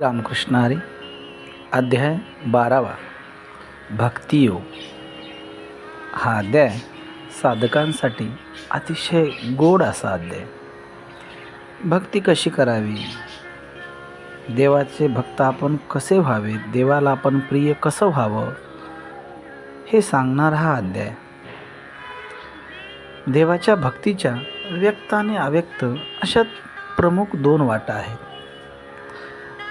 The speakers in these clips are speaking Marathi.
रामकृष्ण हरी अध्याय बारावा भक्तियोग. हा अध्याय साधकांसाठी अतिशय गोड असा अध्याय. भक्ती कशी करावी? देवाचे भक्त आपण कसे व्हावे देवाला आपण प्रिय कसं व्हावं? हे सांगणारा हा अध्याय. देवाच्या भक्तीच्या व्यक्त आणि अव्यक्त अशा प्रमुख दोन वाटा आहेत.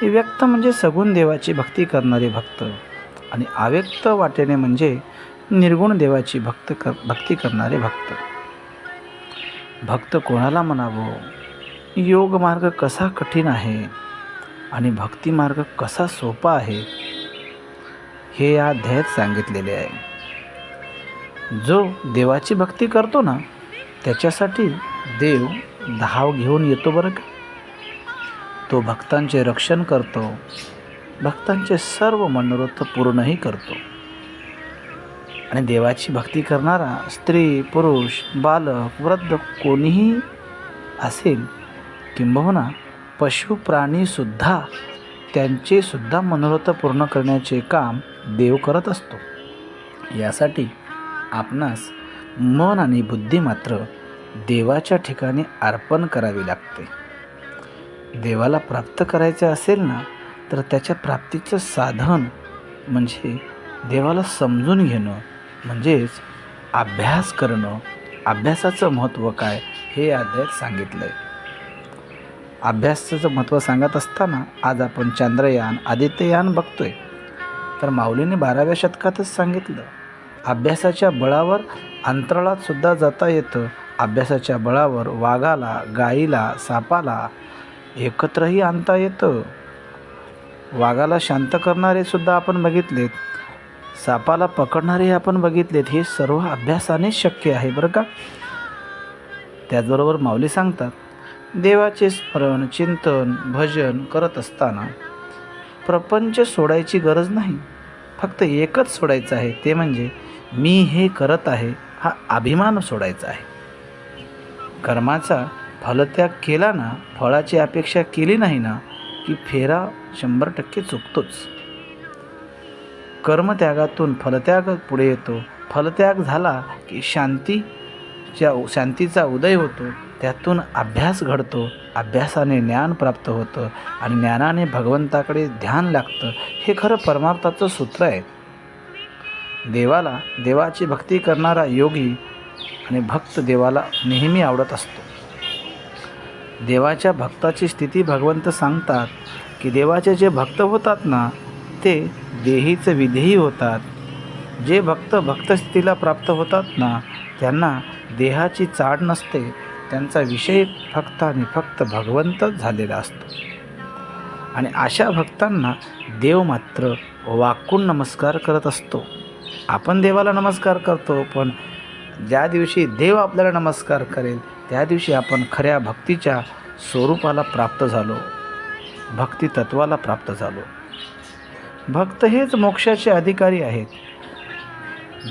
व्यक्त म्हणजे सगुण देवाची भक्ती करणारे भक्त. आणि अव्यक्त वाटेने म्हणजे निर्गुण देवाची भक्त कर भक्ती करणारे भक्त. भक्त कोणाला म्हणावं? योग मार्ग कसा कठीण आहे? आणि भक्ती मार्ग कसा सोपा आहे? हे या अध्यायात सांगितलेले आहे. जो देवाची भक्ती करतो ना त्याच्यासाठी देव धाव घेऊन येतो बरं का? तो भक्तांचे रक्षण करतो. भक्तांचे सर्व मनोरथ पूर्णही करतो. आणि देवाची भक्ती करणारा स्त्री पुरुष बालक वृद्ध कोणीही असेल किंबहुना पशु प्राणीसुद्धा त्यांचे सुद्धा मनोरथ पूर्ण करण्याचे काम देव करत असतो. यासाठी आपणास मन आणि बुद्धी मात्र देवाच्या ठिकाणी अर्पण करावी लागते. देवाला प्राप्त करायचे असेल ना तर त्याच्या प्राप्तीचं साधन म्हणजे देवाला समजून घेणं म्हणजेच अभ्यास करणं. अभ्यासाचं महत्त्व काय हे अध्यात सांगितलं आहे अभ्यासाचं महत्त्व सांगत असताना आज आपण चंद्रयान आदित्ययान बघतोय. तर माऊलीने बाराव्या शतकातच सांगितलं अभ्यासाच्या बळावर अंतराळात सुद्धा जाता येतं. अभ्यासाच्या बळावर वाघाला गाईला सापाला एकत्रही आणता येतं. वाघाला शांत करणारे सुद्धा आपण बघितलेत. सापाला पकडणारे आपण बघितलेत. हे सर्व अभ्यासाने शक्य आहे बरं का? त्याचबरोबर माऊली सांगतात देवाचे स्मरण चिंतन भजन करत असताना प्रपंच सोडायची गरज नाही. फक्त एकच सोडायचं आहे ते म्हणजे मी हे करत आहे हा अभिमान सोडायचा आहे. कर्माचा फलत्याग केला ना फळाची अपेक्षा केली नाही ना की फेरा शंभर टक्के चुकतोच. कर्मत्यागातून फलत्याग पुढे येतो. फलत्याग झाला की शांतीच्या शांतीचा उदय होतो त्यातून अभ्यास घडतो. अभ्यासाने ज्ञान प्राप्त होतं आणि ज्ञानाने भगवंताकडे ध्यान लागतं. हे खरं परमार्थाचं सूत्र आहे. देवाला देवाची भक्ती करणारा योगी आणि भक्त देवाला नेहमी आवडत असतो. देवाच्या भक्ताची स्थिती भगवंत सांगतात की देवाचे जे भक्त होतात ना ते देहीचं विधेयी होतात. जे भक्त भक्तस्थितीला प्राप्त होतात ना त्यांना देहाची चाड नसते. त्यांचा विषय फक्त आणि फक्त भगवंतच झालेला असतो. आणि अशा भक्तांना देव मात्र वाकून नमस्कार करत असतो. आपण देवाला नमस्कार करतो पण ज्या दिवशी देव आपल्याला नमस्कार करेल त्या दिवशी आपण खऱ्या भक्तीच्या स्वरूपाला प्राप्त झालो. भक्ती तत्वाला प्राप्त झालो. भक्त हेच मोक्षाचे अधिकारी आहेत.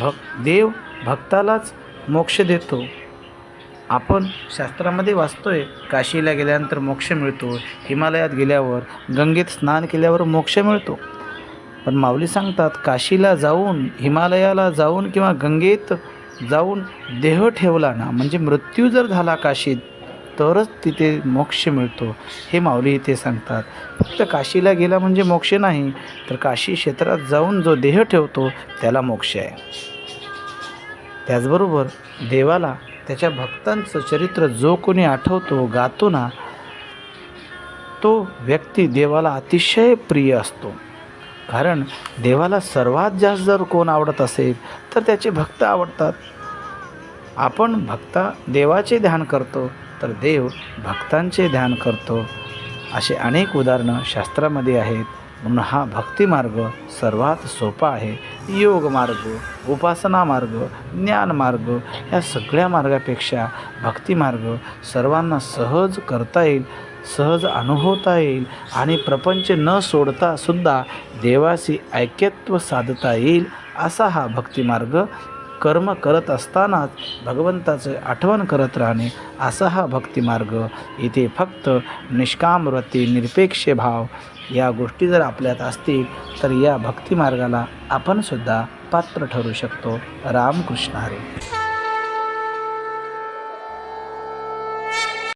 भक् देव भक्तालाच मोक्ष देतो. आपण शास्त्रामध्ये वाचतोय काशीला गेल्यानंतर मोक्ष मिळतो हिमालयात गेल्यावर गंगेत स्नान केल्यावर मोक्ष मिळतो. पण माऊली सांगतात काशीला जाऊन हिमालयाला जाऊन किंवा गंगेत जाऊन देह ठेवला ना म्हणजे मृत्यू जर झाला काशीत तरच तिथे मोक्ष मिळतो. हे माऊली इथे सांगतात. फक्त काशीला गेला म्हणजे मोक्ष नाही तर काशी क्षेत्रात जाऊन जो देह ठेवतो त्याला मोक्ष आहे. त्याचबरोबर देवाला त्याच्या भक्तांचं चरित्र जो कोणी आठवतो गातो ना तो व्यक्ती देवाला अतिशय प्रिय असतो. कारण देवाला सर्वात जास्त जर कोण आवडत असेल तर त्याचे भक्त आवडतात. आपण भक्ता देवाचे ध्यान करतो तर देव भक्तांचे ध्यान करतो. असे अनेक उदाहरणं शास्त्रामध्ये आहेत. म्हणून हा भक्तिमार्ग सर्वात सोपा आहे. योग मार्ग उपासना मार्ग ज्ञान मार्ग सगळ्या मार्गापेक्षा भक्तिमार्ग सर्वांना सहज करता येईल सहज अनुभवता येईल आणि प्रपंच न सोडता सुद्धा देवाशी ऐक्यत्व साधता येईल असा हा भक्तिमार्ग कर्म करत असतानाच भगवंताचं आठवण करत राहणे असा हा भक्तिमार्ग. इथे फक्त निष्काम निरपेक्ष भाव या गोष्टी जर आपल्यात असतील तर या भक्तिमार्गाला आपणसुद्धा पात्र ठरू शकतो. रामकृष्ण हरे.